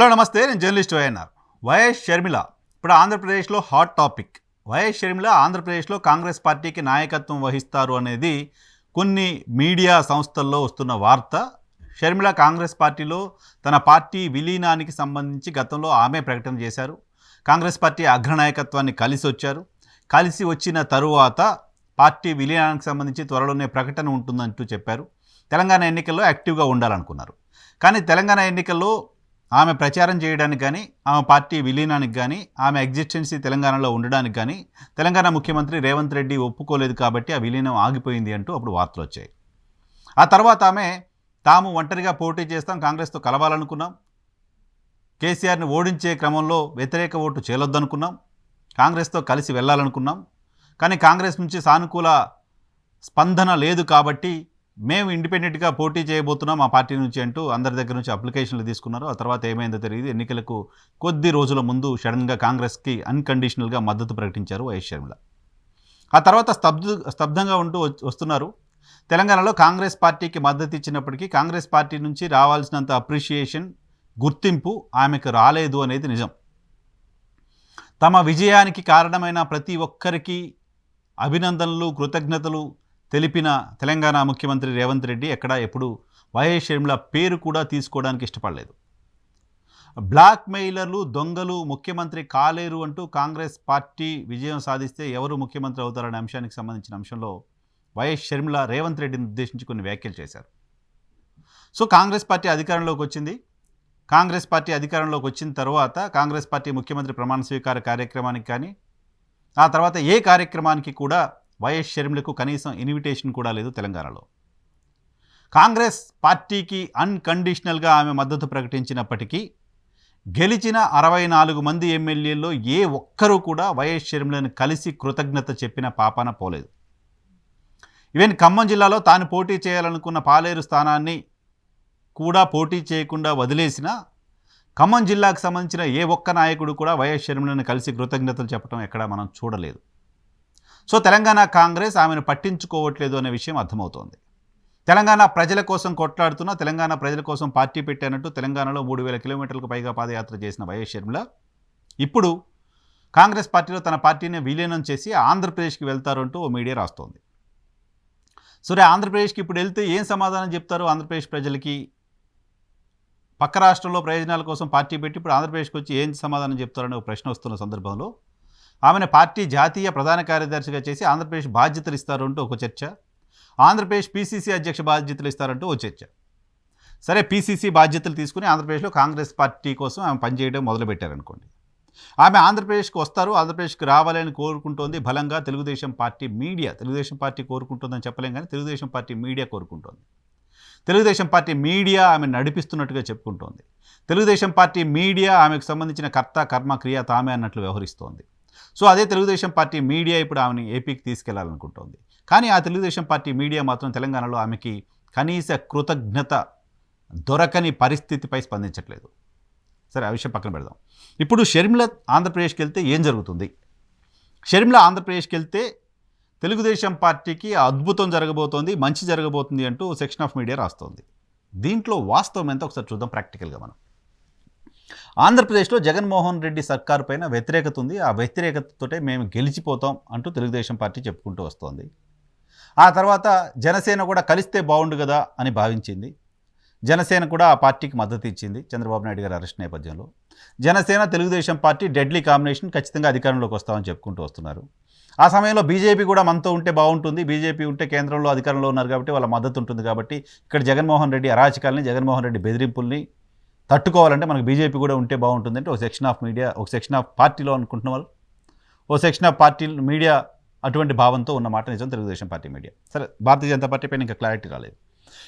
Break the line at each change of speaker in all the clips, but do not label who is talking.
Hello నమస్తే నేను journalist YNR. YS Sharmila ఇప్పుడు ఆంధ్రప్రదేశ్లో హాట్ టాపిక్. వైఎస్ షర్మిల ఆంధ్రప్రదేశ్లో కాంగ్రెస్ పార్టీకి నాయకత్వం వహిస్తారు అనేది కొన్ని మీడియా సంస్థల్లో వస్తున్న వార్త. షర్మిల కాంగ్రెస్ పార్టీలో తన పార్టీ విలీనానికి సంబంధించి గతంలో ఆమె ప్రకటన చేశారు. కాంగ్రెస్ పార్టీ అగ్రనాయకత్వాన్ని కలిసి వచ్చారు. కలిసి వచ్చిన తరువాత పార్టీ విలీనానికి సంబంధించి త్వరలోనే ప్రకటన ఉంటుందంటూ చెప్పారు. తెలంగాణ ఎన్నికల్లో యాక్టివ్గా ఉండాలనుకున్నారు. కానీ తెలంగాణ ఎన్నికల్లో ఆమె ప్రచారం చేయడానికి కానీ ఆమె పార్టీ విలీనానికి కానీ ఆమె ఎగ్జిస్టెన్సీ తెలంగాణలో ఉండడానికి కానీ తెలంగాణ ముఖ్యమంత్రి రేవంత్ రెడ్డి ఒప్పుకోలేదు కాబట్టి ఆ విలీనం ఆగిపోయింది అంటూ అప్పుడు వార్తలు వచ్చాయి. ఆ తర్వాత ఆమె తాము ఒంటరిగా పోటీ చేస్తాం కాంగ్రెస్తో కలవాలనుకున్నాం. కేసీఆర్ని ఓడించే క్రమంలో వ్యతిరేక ఓటు చేలొద్దనుకున్నాం కాంగ్రెస్తో కలిసి వెళ్ళాలనుకున్నాం. కానీ కాంగ్రెస్ నుంచి సానుకూల స్పందన లేదు కాబట్టి మేము ఇండిపెండెంట్గా పోటీ చేయబోతున్నాం మా పార్టీ నుంచి అంటూ అందరి దగ్గర నుంచి అప్లికేషన్లు తీసుకున్నారు. ఆ తర్వాత ఏమైందో తెలియదు. ఎన్నికలకు కొద్ది రోజుల ముందు సడన్గా కాంగ్రెస్కి అన్కండిషనల్గా మద్దతు ప్రకటించారు వైఎస్ షర్మిల. ఆ తర్వాత స్తబ్దు స్తబ్దంగా ఉంటూ వస్తున్నారు. తెలంగాణలో కాంగ్రెస్ పార్టీకి మద్దతు ఇచ్చినప్పటికీ కాంగ్రెస్ పార్టీ నుంచి రావాల్సినంత అప్రిషియేషన్ గుర్తింపు ఆమెకు రాలేదు అనేది నిజం. తమ విజయానికి కారణమైన ప్రతి ఒక్కరికి అభినందనలు కృతజ్ఞతలు తెలిపిన తెలంగాణ ముఖ్యమంత్రి రేవంత్ రెడ్డి ఎక్కడా ఎప్పుడు వైఎస్ షర్మిల పేరు కూడా తీసుకోవడానికి ఇష్టపడలేదు. బ్లాక్ మెయిలర్లు దొంగలు ముఖ్యమంత్రి కాలేరు అంటూ కాంగ్రెస్ పార్టీ విజయం సాధిస్తే ఎవరు ముఖ్యమంత్రి అవుతారనే అంశానికి సంబంధించిన అంశంలో వైఎస్ షర్మిల రేవంత్ రెడ్డిని ఉద్దేశించి కొన్ని వ్యాఖ్యలు చేశారు. సో కాంగ్రెస్ పార్టీ అధికారంలోకి వచ్చింది. కాంగ్రెస్ పార్టీ అధికారంలోకి వచ్చిన తర్వాత కాంగ్రెస్ పార్టీ ముఖ్యమంత్రి ప్రమాణ స్వీకార కార్యక్రమానికి కానీ ఆ తర్వాత ఏ కార్యక్రమానికి కూడా వైఎస్ షర్మిలకు కనీసం ఇన్విటేషన్ కూడా లేదు తెలంగాణలో. కాంగ్రెస్ పార్టీకి అన్కండిషనల్గా ఆమె మద్దతు ప్రకటించినప్పటికీ గెలిచిన అరవై నాలుగు మంది ఎమ్మెల్యేల్లో ఏ ఒక్కరూ కూడా వైఎస్ షర్మిలను కలిసి కృతజ్ఞత చెప్పిన పాపాన పోలేదు. ఈవెన్ ఖమ్మం జిల్లాలో తాను పోటీ చేయాలనుకున్న పాలేరు స్థానాన్ని కూడా పోటీ చేయకుండా వదిలేసిన ఖమ్మం జిల్లాకు సంబంధించిన ఏ ఒక్క నాయకుడు కూడా వైఎస్ షర్మిలను కలిసి కృతజ్ఞతలు చెప్పడం ఎక్కడా మనం చూడలేదు. సో తెలంగాణ కాంగ్రెస్ ఆమెను పట్టించుకోవట్లేదు అనే విషయం అర్థమవుతోంది. తెలంగాణ ప్రజల కోసం కొట్లాడుతున్న తెలంగాణ ప్రజల కోసం పార్టీ పెట్టానంటూ తెలంగాణలో మూడు వేల కిలోమీటర్లకు పైగా పాదయాత్ర చేసిన వైఎస్ షర్మిల ఇప్పుడు కాంగ్రెస్ పార్టీలో తన పార్టీని విలీనం చేసి ఆంధ్రప్రదేశ్కి వెళ్తారంటూ ఓ మీడియా రాస్తోంది. సరే ఆంధ్రప్రదేశ్కి ఇప్పుడు వెళ్తే ఏం సమాధానం చెప్తారు ఆంధ్రప్రదేశ్ ప్రజలకి? పక్క రాష్ట్రంలో ప్రయోజనాల కోసం పార్టీ పెట్టి ఇప్పుడు ఆంధ్రప్రదేశ్కి వచ్చి ఏం సమాధానం చెప్తారనే ఒక ప్రశ్న వస్తున్న సందర్భంలో ఆమెను పార్టీ జాతీయ ప్రధాన కార్యదర్శిగా చేసి ఆంధ్రప్రదేశ్ బాధ్యతలు ఇస్తారంటూ ఒక చర్చ. ఆంధ్రప్రదేశ్ పీసీసీ అధ్యక్ష బాధ్యతలు ఇస్తారంటూ ఓ చర్చ. సరే పీసీసీ బాధ్యతలు తీసుకుని ఆంధ్రప్రదేశ్లో కాంగ్రెస్ పార్టీ కోసం ఆమె పనిచేయడం మొదలుపెట్టారనుకోండి. ఆమె ఆంధ్రప్రదేశ్కి వస్తారు ఆంధ్రప్రదేశ్కి రావాలని కోరుకుంటోంది బలంగా Telugu Desam party media. Telugu Desam party కోరుకుంటుందని చెప్పలేం కానీ తెలుగుదేశం పార్టీ మీడియా కోరుకుంటోంది. తెలుగుదేశం పార్టీ మీడియా ఆమె నడిపిస్తున్నట్టుగా చెప్పుకుంటోంది. తెలుగుదేశం పార్టీ మీడియా ఆమెకు సంబంధించిన కర్త కర్మ క్రియ తామే అన్నట్లు వ్యవహరిస్తోంది. సో అదే తెలుగుదేశం పార్టీ మీడియా ఇప్పుడు ఆమెని ఏపీకి తీసుకెళ్ళాలనుకుంటోంది. కానీ ఆ తెలుగుదేశం పార్టీ మీడియా మాత్రం తెలంగాణలో ఆమెకి కనీస కృతజ్ఞత దొరకని పరిస్థితిపై స్పందించట్లేదు. సరే ఆ విషయం పక్కన పెడదాం. ఇప్పుడు షర్మిల ఆంధ్రప్రదేశ్కి వెళ్తే ఏం జరుగుతుంది? షర్మిల ఆంధ్రప్రదేశ్కి వెళ్తే తెలుగుదేశం పార్టీకి అద్భుతం జరగబోతోంది మంచి జరగబోతుంది అంటూ సెక్షన్ ఆఫ్ మీడియా రాస్తోంది. దీంట్లో వాస్తవం ఎంత? ఒకసారి చూద్దాం ప్రాక్టికల్గా మనం. ఆంధ్రప్రదేశ్లో జగన్మోహన్ రెడ్డి సర్కారు పైన వ్యతిరేకత ఉంది. ఆ వ్యతిరేకతతోటే మేము గెలిచిపోతాం అంటూ తెలుగుదేశం పార్టీ చెప్పుకుంటూ వస్తోంది. ఆ తర్వాత జనసేన కూడా కలిస్తే బాగుండు కదా అని భావించింది. జనసేన కూడా ఆ పార్టీకి మద్దతు ఇచ్చింది చంద్రబాబు నాయుడు గారి అరెస్ట్ నేపథ్యంలో. Janasena Telugudesam party deadly combination ఖచ్చితంగా అధికారంలోకి వస్తామని చెప్పుకుంటూ వస్తున్నారు. ఆ సమయంలో బీజేపీ కూడా మనతో ఉంటే బాగుంటుంది. బీజేపీ ఉంటే కేంద్రంలో అధికారంలో ఉన్నారు కాబట్టి వాళ్ళ మద్దతు ఉంటుంది కాబట్టి ఇక్కడ జగన్మోహన్ రెడ్డి అరాచకాలని జగన్మోహన్ రెడ్డి బెదిరింపుల్ని తట్టుకోవాలంటే మనకు బీజేపీ కూడా ఉంటే బాగుంటుంది అంటే ఒక సెక్షన్ ఆఫ్ మీడియా ఒక సెక్షన్ ఆఫ్ పార్టీలో అనుకుంటున్న వాళ్ళు ఓ సెక్షన్ ఆఫ్ పార్టీ మీడియా అటువంటి భావంతో ఉన్న మాట నిజం తెలుగుదేశం పార్టీ మీడియా. సరే భారతీయ జనతా పార్టీ పైన ఇంకా క్లారిటీ రాలేదు.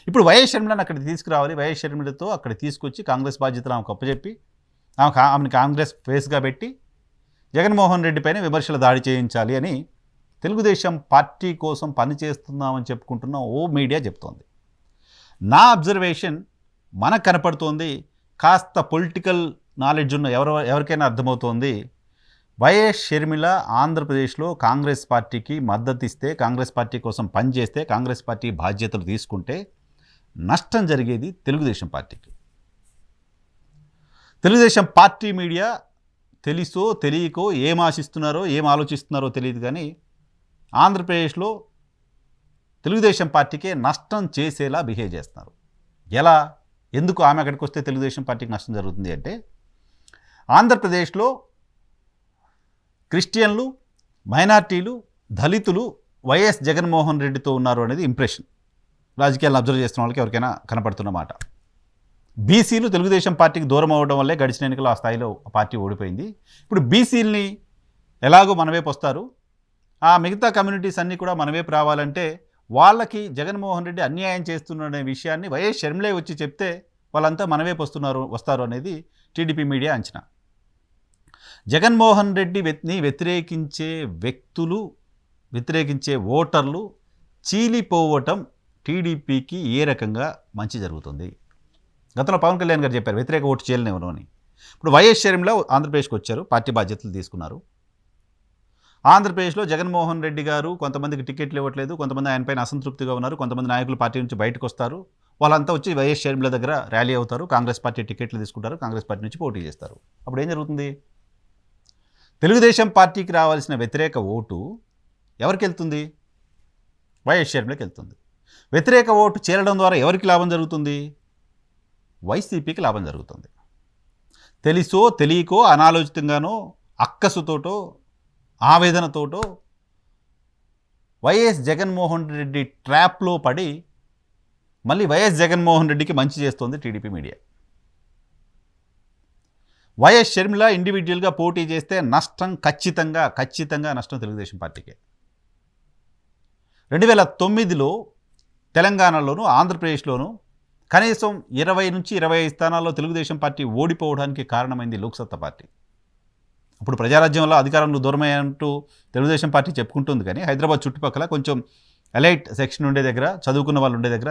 ఇప్పుడు వైఎస్ షర్మిలను అక్కడ తీసుకురావాలి. వైఎస్ షర్మిలతో అక్కడ తీసుకొచ్చి కాంగ్రెస్ బాధ్యతలు ఆమెకు అప్పచెప్పి ఆమె ఆమెను కాంగ్రెస్ ఫేస్గా పెట్టి జగన్మోహన్ రెడ్డి పైన విమర్శల దాడి చేయించాలి అని తెలుగుదేశం పార్టీ కోసం పనిచేస్తున్నామని చెప్పుకుంటున్న ఓ మీడియా చెప్తోంది. నా అబ్జర్వేషన్ మనకు కనపడుతోంది. కాస్త పొలిటికల్ నాలెడ్జ్ ఉన్న ఎవరు ఎవరికైనా అర్థమవుతోంది. వైఎస్ షర్మిల ఆంధ్రప్రదేశ్లో కాంగ్రెస్ పార్టీకి మద్దతు ఇస్తే కాంగ్రెస్ పార్టీ కోసం పనిచేస్తే కాంగ్రెస్ పార్టీ బాధ్యతలు తీసుకుంటే నష్టం జరిగేది తెలుగుదేశం పార్టీకి. తెలుగుదేశం పార్టీ మీడియా తెలుసో తెలియకో ఏం ఆశిస్తున్నారో ఏం ఆలోచిస్తున్నారో తెలియదు కానీ ఆంధ్రప్రదేశ్లో తెలుగుదేశం పార్టీకే నష్టం చేసేలా బిహేవ్ చేస్తున్నారు. ఎలా? ఎందుకు ఆమె అక్కడికి వస్తే తెలుగుదేశం పార్టీకి నష్టం జరుగుతుంది అంటే ఆంధ్రప్రదేశ్లో క్రిస్టియన్లు మైనార్టీలు దళితులు వైఎస్ జగన్మోహన్ రెడ్డితో ఉన్నారు అనేది ఇంప్రెషన్ రాజకీయాలను అబ్జర్వ్ చేస్తున్న వాళ్ళకి ఎవరికైనా కనపడుతున్నమాట బీసీలు తెలుగుదేశం పార్టీకి దూరం అవ్వడం వల్లే గడిచిన ఎన్నికలు ఆ స్థాయిలో పార్టీ ఓడిపోయింది. ఇప్పుడు బీసీలని ఎలాగో మన వైపు వస్తారు. ఆ మిగతా కమ్యూనిటీస్ అన్నీ కూడా మన వైపు రావాలంటే వాళ్ళకి జగన్మోహన్ రెడ్డి అన్యాయం చేస్తున్నాడనే విషయాన్ని వైఎస్ షర్మిలే వచ్చి చెప్తే వాళ్ళంతా మనవేపు వస్తున్నారు వస్తారు అనేది టీడీపీ మీడియా అంచనా. జగన్మోహన్ రెడ్డి వ్యక్తిని వ్యతిరేకించే వ్యక్తులు వ్యతిరేకించే ఓటర్లు చీలిపోవటం టీడీపీకి ఏ రకంగా మంచి జరుగుతుంది? గతంలో పవన్ కళ్యాణ్ గారు చెప్పారు వ్యతిరేక ఓటు చేయలేనివ్వను అని. ఇప్పుడు వైఎస్ షర్మిల ఆంధ్రప్రదేశ్కి వచ్చారు పార్టీ బాధ్యతలు తీసుకున్నారు. ఆంధ్రప్రదేశ్లో జగన్మోహన్ రెడ్డి గారు కొంతమందికి టికెట్లు ఇవ్వట్లేదు కొంతమంది ఆయనపైన అసంతృప్తిగా ఉన్నారు కొంతమంది నాయకులు పార్టీ నుంచి బయటకు వస్తారు. వాళ్ళంతా వచ్చి వైఎస్ షర్మిల దగ్గర ర్యాలీ అవుతారు కాంగ్రెస్ పార్టీ టికెట్లు తీసుకుంటారు కాంగ్రెస్ పార్టీ నుంచి పోటీ చేస్తారు. అప్పుడు ఏం జరుగుతుంది? తెలుగుదేశం పార్టీకి రావాల్సిన వ్యతిరేక ఓటు ఎవరికి వెళ్తుంది? వైఎస్ షర్మిలకి వెళ్తుంది. వ్యతిరేక ఓటు చేరడం ద్వారా ఎవరికి లాభం జరుగుతుంది? వైసీపీకి లాభం జరుగుతుంది. తెలుసో తెలియకో అనాలోచితంగానో అక్కసుతోటో ఆవేదనతోటో వైఎస్ జగన్మోహన్ రెడ్డి ట్రాప్లో పడి మళ్ళీ వైఎస్ జగన్మోహన్ రెడ్డికి మంచి చేస్తోంది టీడీపీ మీడియా. వైఎస్ షర్మిల ఇండివిజువల్గా పోటీ చేస్తే నష్టం ఖచ్చితంగా ఖచ్చితంగా నష్టం తెలుగుదేశం పార్టీకే. రెండు వేల తొమ్మిదిలో తెలంగాణలోను ఆంధ్రప్రదేశ్లోను కనీసం ఇరవై నుంచి ఇరవై స్థానాల్లో తెలుగుదేశం పార్టీ ఓడిపోవడానికి కారణమైంది లోక్సత్తా పార్టీ. అప్పుడు ప్రజారాజ్యంలో అధికారంలో దూరమయ్యంటూ తెలుగుదేశం పార్టీ చెప్పుకుంటుంది కానీ హైదరాబాద్ చుట్టుపక్కల కొంచెం ఎలైట్ సెక్షన్ ఉండే దగ్గర చదువుకున్న వాళ్ళు ఉండే దగ్గర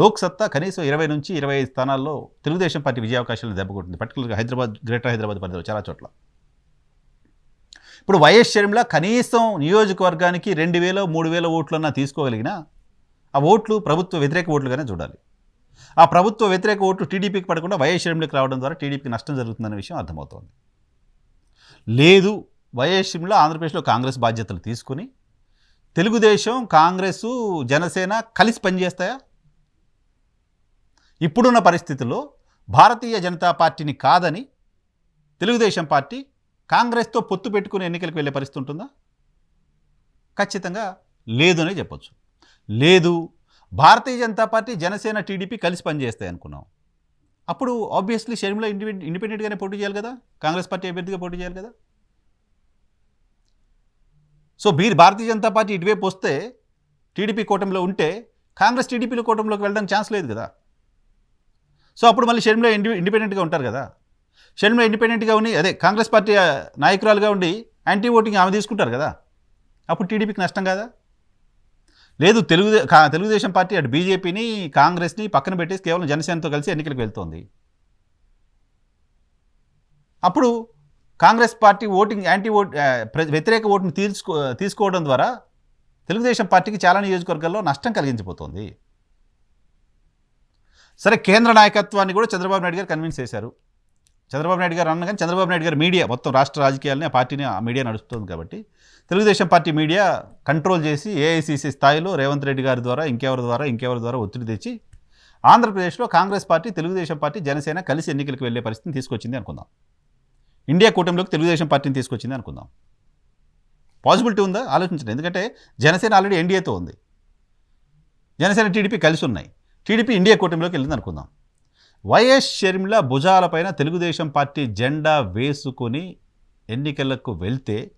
లోక్సత్తా కనీసం ఇరవై నుంచి ఇరవై ఐదు స్థానాల్లో తెలుగుదేశం పార్టీ విజయావకాశాలను దెబ్బకొట్టింది. పర్టికులర్గా హైదరాబాద్ గ్రేటర్ హైదరాబాద్ పరిధిలో చాలా చోట్ల. ఇప్పుడు వైఎస్ షర్మిల కనీసం నియోజకవర్గానికి రెండు వేల మూడు వేల ఓట్లన్నా తీసుకోగలిగినా ఆ ఓట్లు ప్రభుత్వ వ్యతిరేక ఓట్లుగానే చూడాలి. ఆ ప్రభుత్వ వ్యతిరేక ఓట్లు టీడీపీకి పడకుండా వైఎస్ షర్మిలకు రావడం ద్వారా టీడీపీకి నష్టం జరుగుతుందనే విషయం అర్థమవుతోంది. లేదు. వైఎస్ ఆంధ్రప్రదేశ్లో కాంగ్రెస్ బాధ్యతలు తీసుకుని తెలుగుదేశం కాంగ్రెస్ జనసేన కలిసి పనిచేస్తాయా? ఇప్పుడున్న పరిస్థితుల్లో భారతీయ జనతా పార్టీని కాదని తెలుగుదేశం పార్టీ కాంగ్రెస్తో పొత్తు పెట్టుకుని ఎన్నికలకు వెళ్ళే పరిస్థితి ఉంటుందా? ఖచ్చితంగా లేదు అనే చెప్పొచ్చు. లేదు. భారతీయ జనతా పార్టీ జనసేన టీడీపీ కలిసి పనిచేస్తాయి అనుకున్నాం అప్పుడు ఆబ్వియస్లీ షర్మిల ఇండిపెండ్ ఇండిపెండెంట్గానే పోటీ చేయాలి కదా? కాంగ్రెస్ పార్టీ అభ్యర్థిగా పోటీ చేయాలి కదా? సో మీరు భారతీయ జనతా పార్టీ ఇటువైపు వస్తే టీడీపీ కూటమిలో ఉంటే కాంగ్రెస్ టీడీపీలో కూటమిలోకి వెళ్ళడానికి ఛాన్స్ లేదు కదా? సో అప్పుడు మళ్ళీ షర్మిల ఇండి ఇండిపెండెంట్గా ఉంటారు కదా? షర్మిల ఇండిపెండెంట్గా ఉండి అదే కాంగ్రెస్ పార్టీ నాయకురాలుగా ఉండి యాంటీ ఓటింగ్ ఆమె తీసుకుంటారు కదా? అప్పుడు టీడీపీకి నష్టం కదా? లేదు తెలుగు తెలుగుదేశం పార్టీ అటు బీజేపీని కాంగ్రెస్ని పక్కన పెట్టేసి కేవలం జనసేనతో కలిసి ఎన్నికలకు వెళ్తోంది. అప్పుడు Congress party voting anti vote వ్యతిరేక ఓటును తీర్చుకో తీసుకోవడం ద్వారా తెలుగుదేశం పార్టీకి చాలా నియోజకవర్గాల్లో నష్టం కలిగించిపోతుంది. సరే కేంద్ర నాయకత్వాన్ని కూడా చంద్రబాబు నాయుడు గారు కన్విన్స్ చేశారు. చంద్రబాబు నాయుడు గారు అన్న కానీ చంద్రబాబు నాయుడు గారు మీడియా మొత్తం రాష్ట్ర రాజకీయాలని ఆ పార్టీని ఆ మీడియా నడుస్తుంది కాబట్టి తెలుగుదేశం పార్టీ మీడియా కంట్రోల్ చేసి ఏఐసిసి స్థాయిలో రేవంత్ రెడ్డి గారి ద్వారా ఇంకెవరి ద్వారా ఇంకెవరి ద్వారా ఒత్తిడి తెచ్చి ఆంధ్రప్రదేశ్లో Congress party Telugudesam party Janasena కలిసి ఎన్నికలకు వెళ్ళే పరిస్థితిని తీసుకొచ్చింది అనుకుందాం. ఇండియా కూటమిలోకి తెలుగుదేశం పార్టీని తీసుకొచ్చింది అనుకుందాం. పాసిబిలిటీ ఉందా? ఆలోచించండి. ఎందుకంటే జనసేన ఆల్రెడీ ఎన్డీఏతో ఉంది. జనసేన టీడీపీ కలిసి ఉన్నాయి. టీడీపీ ఇండియా కూటమిలోకి వెళ్ళింది అనుకుందాం. వైఎస్ షర్మిల భుజాలపైన తెలుగుదేశం పార్టీ జెండా వేసుకొని ఎన్నికలకు వెళ్తే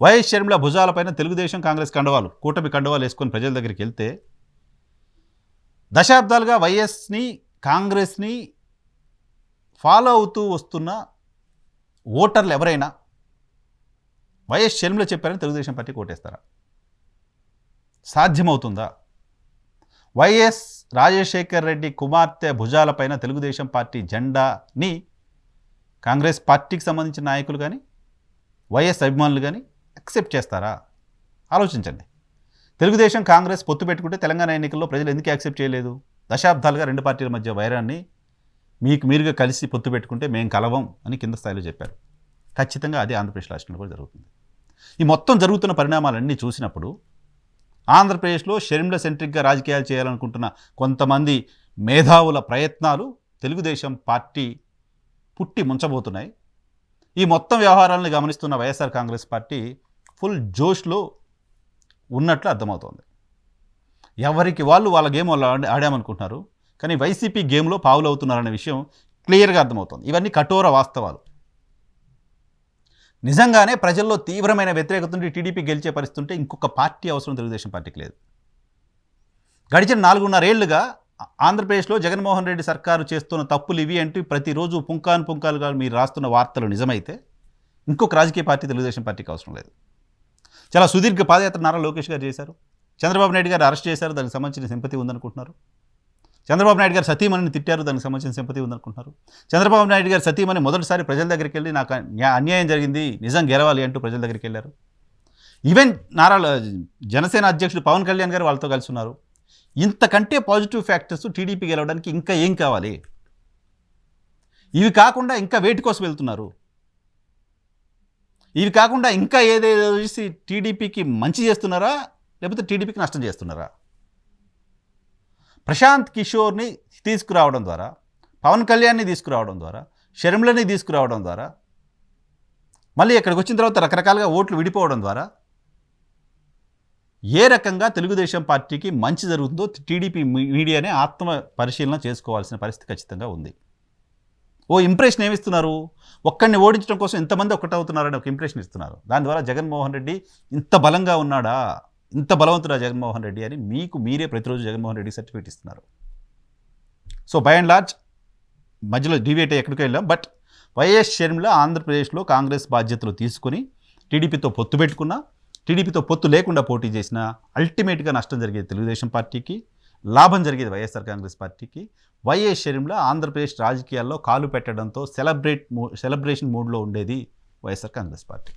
వైఎస్ షర్మిల భుజాలపైన తెలుగుదేశం కాంగ్రెస్ కండవాలు కూటమి కండవాలు వేసుకొని ప్రజల దగ్గరికి వెళ్తే దశాబ్దాలుగా వైఎస్ని కాంగ్రెస్ని ఫాలో అవుతూ వస్తున్న ఓటర్లు ఎవరైనా వైఎస్ షర్మిల చెప్పారని తెలుగుదేశం పార్టీ కోటేస్తారా? సాధ్యమవుతుందా? వైఎస్ రాజశేఖర్ రెడ్డి కుమార్తె భుజాలపైన తెలుగుదేశం పార్టీ జెండాని కాంగ్రెస్ పార్టీకి సంబంధించిన నాయకులు కానీ వైఎస్ అభిమానులు కానీ యాక్సెప్ట్ చేస్తారా? ఆలోచించండి. తెలుగుదేశం కాంగ్రెస్ పొత్తు పెట్టుకుంటే తెలంగాణ ఎన్నికల్లో ప్రజలు ఎందుకు యాక్సెప్ట్ చేయలేదు? దశాబ్దాలుగా రెండు పార్టీల మధ్య వైరాన్ని మీకు మీరుగా కలిసి పొత్తు పెట్టుకుంటే మేము కలవం అని కింద స్థాయిలో చెప్పారు. ఖచ్చితంగా అదే ఆంధ్రప్రదేశ్ రాష్ట్రంలో కూడా జరుగుతుంది. ఈ మొత్తం జరుగుతున్న పరిణామాలన్నీ చూసినప్పుడు ఆంధ్రప్రదేశ్లో షర్మిల సెంట్రిక్గా రాజకీయాలు చేయాలనుకుంటున్న కొంతమంది మేధావుల ప్రయత్నాలు తెలుగుదేశం పార్టీ పుట్టి ముంచబోతున్నాయి. ఈ మొత్తం వ్యవహారాలను గమనిస్తున్న వైఎస్ఆర్ కాంగ్రెస్ పార్టీ ఫుల్ జోష్లో ఉన్నట్లు అర్థమవుతోంది. ఎవరికి వాళ్ళు వాళ్ళ గేమ్ వాళ్ళు ఆడి- ఆడామనుకుంటున్నారు కానీ వైసీపీ గేమ్లో పావులు అవుతున్నారనే విషయం క్లియర్గా అర్థమవుతుంది. ఇవన్నీ కఠోర వాస్తవాలు. నిజంగానే ప్రజల్లో తీవ్రమైన వ్యతిరేకత ఉండి టీడీపీ గెలిచే పరిస్థితి ఉంటే ఇంకొక పార్టీ అవసరం తెలుగుదేశం పార్టీకి లేదు. గడిచిన నాలుగున్నరేళ్ళుగా ఆంధ్రప్రదేశ్లో జగన్మోహన్ రెడ్డి సర్కారు చేస్తున్న తప్పులు ఇవి అంటూ ప్రతిరోజు పుంకాను పుంకాలుగా మీరు రాస్తున్న వార్తలు నిజమైతే ఇంకొక రాజకీయ పార్టీ తెలుగుదేశం పార్టీకి అవసరం లేదు. చాలా సుదీర్ఘ పాదయాత్ర నారా లోకేష్ గారు చేశారు. చంద్రబాబు నాయుడు గారు అరెస్ట్ చేశారు దానికి సంబంధించిన సింపతి ఉందనుకుంటున్నారు. చంద్రబాబు నాయుడు గారు సతీమణిని తిట్టారు దానికి సంబంధించిన సింపతి ఉందనుకుంటున్నారు. చంద్రబాబు నాయుడు గారు సతీమణి మొదటిసారి ప్రజల దగ్గరికి వెళ్ళి నాకు అన్యాయం జరిగింది నిజం గెలవాలి అంటూ ప్రజల దగ్గరికి వెళ్ళారు. ఈవెన్ నారా జనసేన అధ్యక్షుడు పవన్ కళ్యాణ్ గారు వాళ్ళతో కలిసి ఉన్నారు. ఇంతకంటే పాజిటివ్ ఫ్యాక్టర్స్ టీడీపీ గెలవడానికి ఇంకా ఏం కావాలి? ఇవి కాకుండా ఇంకా వేటి కోసం వెళ్తున్నారు? ఇవి కాకుండా ఇంకా ఏదేదో చేసి టీడీపీకి మంచి చేస్తున్నారా? లేకపోతే టీడీపీకి నష్టం చేస్తున్నారా? ప్రశాంత్ కిషోర్ని తీసుకురావడం ద్వారా పవన్ కళ్యాణ్ని తీసుకురావడం ద్వారా షర్మిలని తీసుకురావడం ద్వారా మళ్ళీ ఇక్కడికి వచ్చిన తర్వాత రకరకాలుగా ఓట్లు విడిపోవడం ద్వారా ఏ రకంగా తెలుగుదేశం పార్టీకి మంచి జరుగుతుందో టీడీపీ మీడియానే ఆత్మ పరిశీలన చేసుకోవాల్సిన పరిస్థితి ఖచ్చితంగా ఉంది. ఓ ఇంప్రెషన్ ఏమిస్తున్నారు? ఒక్కడిని ఓడించడం కోసం ఎంతమంది ఒక్కటవుతున్నారని ఒక ఇంప్రెషన్ ఇస్తున్నారు. దాని ద్వారా జగన్మోహన్ రెడ్డి ఇంత బలంగా ఉన్నాడా? ఇంత బలవంతుడా జగన్మోహన్ రెడ్డి అని మీకు మీరే ప్రతిరోజు జగన్మోహన్ రెడ్డి సర్టిఫికేట్ ఇస్తున్నారు. సో బై అండ్ లార్జ్ మధ్యలో డివేట్ ఎక్కడికి వెళ్ళాం. బట్ వైఎస్ షర్మిల ఆంధ్రప్రదేశ్లో కాంగ్రెస్ బాధ్యతలు తీసుకుని టీడీపీతో పొత్తు పెట్టుకున్నా టీడీపీతో పొత్తు లేకుండా పోటీ చేసిన అల్టిమేట్గా నష్టం జరిగేది తెలుగుదేశం పార్టీకి. లాభం జరిగేది వైఎస్ఆర్ కాంగ్రెస్ పార్టీకి. వైఎస్ షర్మిల ఆంధ్రప్రదేశ్ రాజకీయాల్లో కాలు పెట్టడంతో సెలబ్రేట్ సెలబ్రేషన్ మూడ్లో ఉండేది వైఎస్ఆర్ కాంగ్రెస్ పార్టీ.